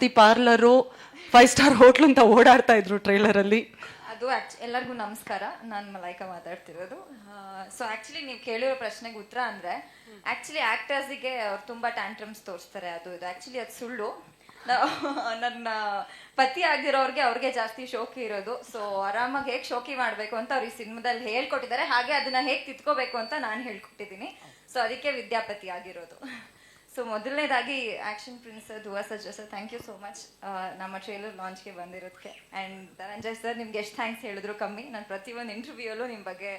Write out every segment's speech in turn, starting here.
ಜಾಸ್ತಿ parlour five star hotel ಅಂತ ಓಡಾಡ್ತಾ ಇದ್ರು ಟ್ರೈಲರ್ ಅಲ್ಲಿ. ಅದು ಎಲ್ಲರಿಗೂ ನಮಸ್ಕಾರ. ನಾನು ಮಲೈಕಾ ಮಾತಾಡ್ತಿರೋದು. ಸೊ ಆಕ್ಚುಲಿ ನೀವು ಕೇಳಿರೋ ಪ್ರಶ್ನೆಗೆ ಉತ್ತರ ಅಂದ್ರೆ ಆಕ್ಚುಲಿ ಆಕ್ಟರ್ಸಿಗೆ ಅವ್ರು ತುಂಬಾ ಟ್ಯಾಂಟ್ರಮ್ಸ್ ತೋರಿಸ್ತಾರೆ ಅದು ಇದು. ಆಕ್ಚುಲಿ ಅದು ಸುಳ್ಳು. ನನ್ನ ಪತಿ ಆಗಿರೋರ್ಗೆ ಅವ್ರಿಗೆ ಜಾಸ್ತಿ ಶೋಕಿ ಇರೋದು. ಸೊ ಆರಾಮಾಗಿ ಹೇಗೆ ಶೋಕಿ ಮಾಡಬೇಕು ಅಂತ ಅವ್ರು ಈ ಸಿನಿಮಾದಲ್ಲಿ ಹೇಳ್ಕೊಟ್ಟಿದ್ದಾರೆ. ಹಾಗೆ ಅದನ್ನ ಹೇಗೆ ತಿತ್ಕೋಬೇಕು ಅಂತ ನಾನು ಹೇಳ್ಕೊಟ್ಟಿದ್ದೀನಿ. ಸೊ ಅದಕ್ಕೆ ವಿದ್ಯಾಪತಿ ಆಗಿರೋದು. ಸೊ ಮೊದಲನೇದಾಗಿ action prince Dhruva ಸಜ್ಜ sir thank you so much ನಮ್ಮ ಟ್ರೇಲರ್ ಲಾಂಚ್ಗೆ ಬಂದಿರೋದಕ್ಕೆ ಆ್ಯಂಡ್ ಧನಂಜಯ್ ಸರ್ ನಿಮ್ಗೆ ಎಷ್ಟು ಥ್ಯಾಂಕ್ಸ್ ಹೇಳಿದ್ರು ಕಮ್ಮಿ. ನಾನು ಪ್ರತಿಯೊಂದು ಇಂಟರ್ವ್ಯೂಲ್ಲೂ ನಿಮ್ಮ ಬಗ್ಗೆ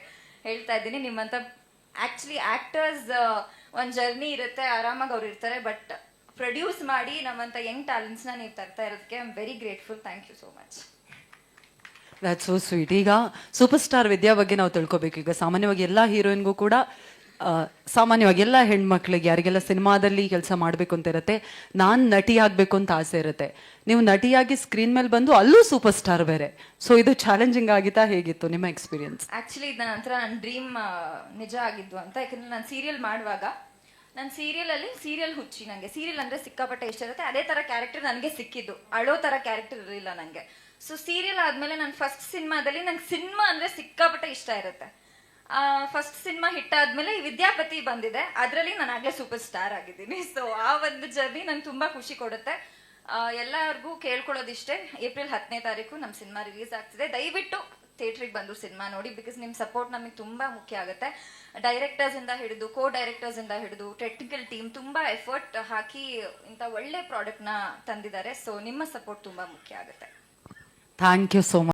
ಹೇಳ್ತಾ ಇದ್ದೀನಿ. ನಿಮ್ಮಂಥ ಆ್ಯಕ್ಚುಲಿ ಆ್ಯಕ್ಟರ್ಸ್ ಒಂದು ಜರ್ನಿ ಇರುತ್ತೆ, ಆರಾಮಾಗಿ ಅವ್ರು ಇರ್ತಾರೆ ಬಟ್ ಪ್ರೊಡ್ಯೂಸ್ ಮಾಡಿ ನಮ್ಮಂಥ ಯಂಗ್ ಟ್ಯಾಲೆಂಟ್ಸ್ನ ನೀವು ತರ್ತಾ ಇರೋದಕ್ಕೆ I am very grateful thank you so much that so sweet ಈಗ ಸೂಪರ್ ಸ್ಟಾರ್ ವಿದ್ಯಾ ಬಗ್ಗೆ ನಾವು ತಿಳ್ಕೊಬೇಕು. ಈಗ ಸಾಮಾನ್ಯವಾಗಿ ಎಲ್ಲ ಹೀರೋಯಿನ್ಗೂ ಕೂಡ ಸಾಮಾನ್ಯವಾಗಿ ಎಲ್ಲ ಹೆಣ್ಮಕ್ಳಿಗೆ, ಯಾರಿಗೆಲ್ಲ ಸಿನಿಮಾದಲ್ಲಿ ಕೆಲಸ ಮಾಡಬೇಕು ಅಂತ ಇರುತ್ತೆ, ನಾನು ನಟಿ ಆಗಬೇಕು ಅಂತ ಆಸೆ ಇರುತ್ತೆ. ನೀವು ನಟಿಯಾಗಿ ಸ್ಕ್ರೀನ್ ಮೇಲೆ ಬಂದು ಅಲ್ಲೂ ಸೂಪರ್ ಸ್ಟಾರ್ ಬೇರೆ. ಸೊ ಇದು ಚಾಲೆಂಜಿಂಗ್ ಆಗಿತ್ತಾ ಹೇಗಿತ್ತು ನಿಮ್ಮ ಎಕ್ಸ್ಪೀರಿಯನ್ಸ್ ಆ್ಯಕ್ಚುಲಿ ನನ್ನ ನಂತರ ನನ್ನ ಡ್ರೀಮ್ ನಿಜ ಆಗಿದ್ದು ಅಂತ. ಯಾಕಂದ್ರೆ ನಾನು ಸೀರಿಯಲ್ ಮಾಡುವಾಗ ನನ್ನ ಸೀರಿಯಲ್ ಅಲ್ಲಿ ಸೀರಿಯಲ್ ಹುಚ್ಚಿ ನನಗೆ ಸೀರಿಯಲ್ ಅಂದ್ರೆ ಸಿಕ್ಕಾಪಟ್ಟೆ ಇಷ್ಟ ಇರುತ್ತೆ. ಅದೇ ಥರ ಕ್ಯಾರೆಕ್ಟರ್ ನನಗೆ ಸಿಕ್ಕಿದ್ದು. ಅಳೋ ಥರ ಕ್ಯಾರೆಕ್ಟರ್ ಇರಲಿಲ್ಲ ನನಗೆ ಸೊ ಸೀರಿಯಲ್ ಆದಮೇಲೆ ನನ್ನ ಫಸ್ಟ್ ಸಿನಿಮಾದಲ್ಲಿ ನಂಗೆ ಸಿನಿಮಾ ಅಂದ್ರೆ ಸಿಕ್ಕಾಪಟ್ಟೆ ಇಷ್ಟ ಇರುತ್ತೆ. ಫಸ್ಟ್ ಸಿನಿಮಾ ಹಿಟ್ ಆದ್ಮೇಲೆ ವಿದ್ಯಾಪತಿ ಬಂದಿದೆ. ಅದರಲ್ಲಿ ನಾನು ಆಗ್ಲೇ ಸೂಪರ್ ಸ್ಟಾರ್ ಆಗಿದ್ದೀನಿ. ಸೊ ಆ ಒಂದು ಜರ್ನಿ ನಂಗೆ ತುಂಬಾ ಖುಷಿ ಕೊಡುತ್ತೆ. ಎಲ್ಲರಿಗೂ ಕೇಳ್ಕೊಳ್ಳೋದಿಷ್ಟೇ. ಏಪ್ರಿಲ್ ಹತ್ತನೇ ತಾರೀಕು ನಮ್ಮ ಸಿನಿಮಾ ರಿಲೀಸ್ ಆಗ್ತಿದೆ. ದಯವಿಟ್ಟು ಥಿಯೇಟ್ರಿಗೆ ಬಂದು ಸಿನಿಮಾ ನೋಡಿ ಬಿಕಾಸ್ ನಿಮ್ಮ ಸಪೋರ್ಟ್ ನಮಗೆ ತುಂಬಾ ಮುಖ್ಯ ಆಗುತ್ತೆ. ಡೈರೆಕ್ಟರ್ಸ್ ಇಂದ ಹಿಡಿದು ಕೋ ಡೈರೆಕ್ಟರ್ಸ್ ಇಂದ ಹಿಡಿದು ಟೆಕ್ನಿಕಲ್ ಟೀಮ್ ತುಂಬಾ ಎಫರ್ಟ್ ಹಾಕಿ ಇಂಥ ಒಳ್ಳೆ ಪ್ರಾಡಕ್ಟ್ನ ತಂದಿದ್ದಾರೆ. ಸೊ ನಿಮ್ಮ ಸಪೋರ್ಟ್ ತುಂಬಾ ಮುಖ್ಯ ಆಗುತ್ತೆ. Thank you so much